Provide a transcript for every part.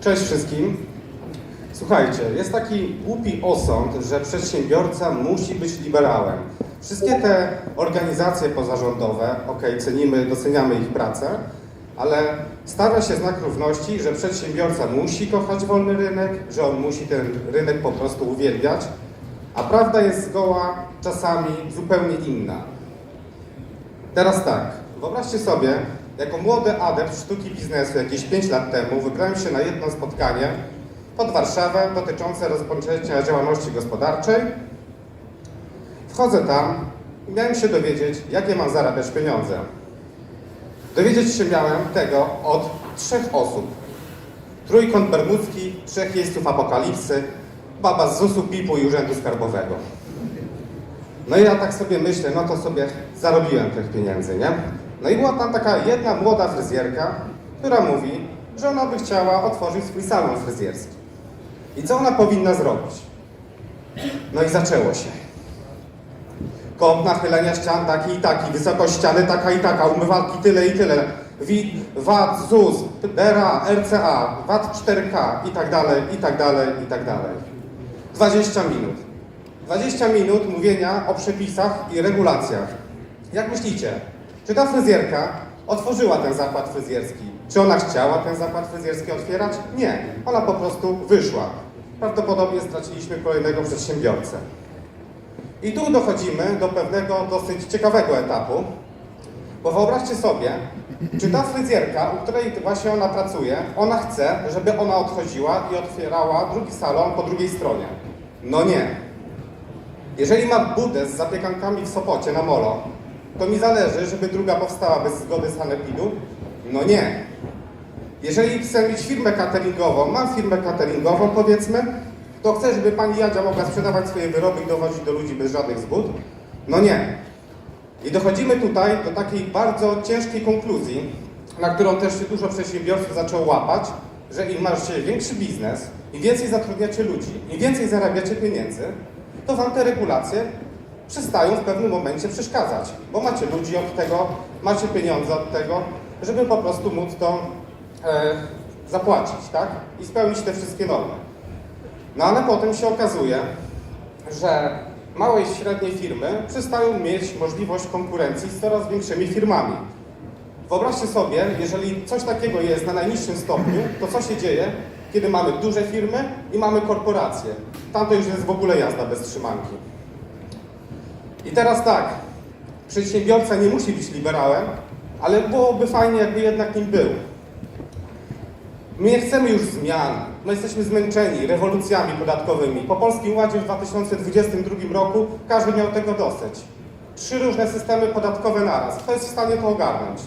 Cześć wszystkim. Słuchajcie, jest taki głupi osąd, że przedsiębiorca musi być liberałem. Wszystkie te organizacje pozarządowe, ok, cenimy, doceniamy ich pracę, ale stawia się znak równości, że przedsiębiorca musi kochać wolny rynek, że on musi ten rynek po prostu uwielbiać, a prawda jest zgoła czasami zupełnie inna. Teraz tak, wyobraźcie sobie, jako młody adept sztuki biznesu jakieś 5 lat temu wybrałem się na jedno spotkanie pod Warszawę dotyczące rozpoczęcia działalności gospodarczej. Wchodzę tam i miałem się dowiedzieć, jakie mam zarabiać pieniądze. Dowiedzieć się miałem tego od trzech osób. Trójkąt bermudzki, trzech jeźdźców apokalipsy, baba z ZUS-u, PIP-u i Urzędu Skarbowego. No i ja tak sobie myślę, no to sobie zarobiłem tych pieniędzy, nie? No i była tam taka jedna młoda fryzjerka, która mówi, że ona by chciała otworzyć swój salon fryzjerski. I co ona powinna zrobić? No i zaczęło się. Kąt nachylenia ścian taki i taki, wysokość ściany taka i taka, umywalki tyle i tyle, WIT, VAT, ZUS, DRA, RCA, VAT 4K i tak dalej, i tak dalej, i tak dalej. 20 minut. 20 minut mówienia o przepisach i regulacjach. Jak myślicie, czy ta fryzjerka otworzyła ten zakład fryzjerski? Czy ona chciała ten zakład fryzjerski otwierać? Nie. Ona po prostu wyszła. Prawdopodobnie straciliśmy kolejnego przedsiębiorcę. I tu dochodzimy do pewnego dosyć ciekawego etapu, bo wyobraźcie sobie, czy ta fryzjerka, u której właśnie ona pracuje, ona chce, żeby ona odchodziła i otwierała drugi salon po drugiej stronie. No nie. Jeżeli ma budę z zapiekankami w Sopocie na Molo, to mi zależy, żeby druga powstała bez zgody sanepidu? No nie. Jeżeli chcę mieć firmę cateringową, mam firmę cateringową powiedzmy, to chcę, żeby pani Jadzia mogła sprzedawać swoje wyroby i dowozić do ludzi bez żadnych zgód? No nie. I dochodzimy tutaj do takiej bardzo ciężkiej konkluzji, na którą też się dużo przedsiębiorców zaczęło łapać, że im macie większy biznes, im więcej zatrudniacie ludzi, im więcej zarabiacie pieniędzy, to wam te regulacje przestają w pewnym momencie przeszkadzać, bo macie ludzi od tego, macie pieniądze od tego, żeby po prostu móc to e, zapłacić, tak? I spełnić te wszystkie normy. No ale potem się okazuje, że małe i średnie firmy przestają mieć możliwość konkurencji z coraz większymi firmami. Wyobraźcie sobie, jeżeli coś takiego jest na najniższym stopniu, to co się dzieje, kiedy mamy duże firmy i mamy korporacje? Tam to już jest w ogóle jazda bez trzymanki. I teraz tak, przedsiębiorca nie musi być liberałem, ale byłoby fajnie, jakby jednak nim był. My nie chcemy już zmian. My jesteśmy zmęczeni rewolucjami podatkowymi. Po Polskim Ładzie w 2022 roku każdy miał tego dosyć. Trzy różne systemy podatkowe naraz. Kto jest w stanie to ogarnąć?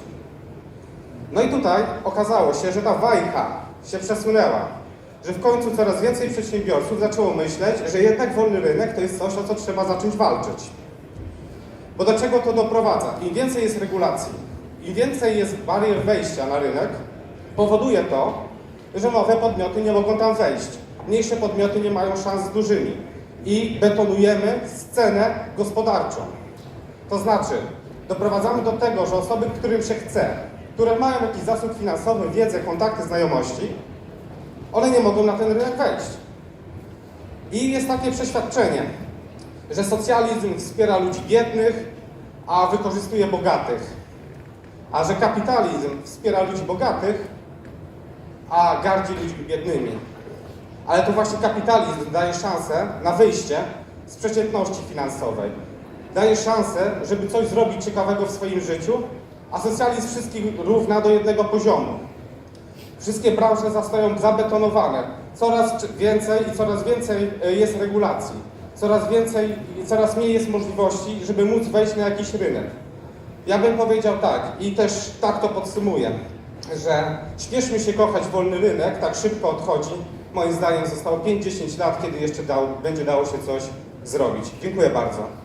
No i tutaj okazało się, że ta wajcha się przesunęła. Że w końcu coraz więcej przedsiębiorców zaczęło myśleć, że jednak wolny rynek to jest coś, o co trzeba zacząć walczyć. Bo do czego to doprowadza? Im więcej jest regulacji, im więcej jest barier wejścia na rynek, powoduje to, że nowe podmioty nie mogą tam wejść. Mniejsze podmioty nie mają szans z dużymi. I betonujemy scenę gospodarczą. To znaczy, doprowadzamy do tego, że osoby, którym się chce, które mają jakiś zasób finansowy, wiedzę, kontakty, znajomości, one nie mogą na ten rynek wejść. I jest takie przeświadczenie, że socjalizm wspiera ludzi biednych, a wykorzystuje bogatych. A że kapitalizm wspiera ludzi bogatych, a gardzi ludźmi biednymi. Ale to właśnie kapitalizm daje szansę na wyjście z przeciętności finansowej. Daje szansę, żeby coś zrobić ciekawego w swoim życiu, a socjalizm wszystkich równa do jednego poziomu. Wszystkie branże zostają zabetonowane. Coraz więcej i coraz więcej e, jest regulacji. Coraz więcej coraz mniej jest możliwości, żeby móc wejść na jakiś rynek. Ja bym powiedział tak i też tak to podsumuję, że śpieszmy się kochać wolny rynek, tak szybko odchodzi. Moim zdaniem zostało 5-10 lat, kiedy jeszcze dał, będzie dało się coś zrobić. Dziękuję bardzo.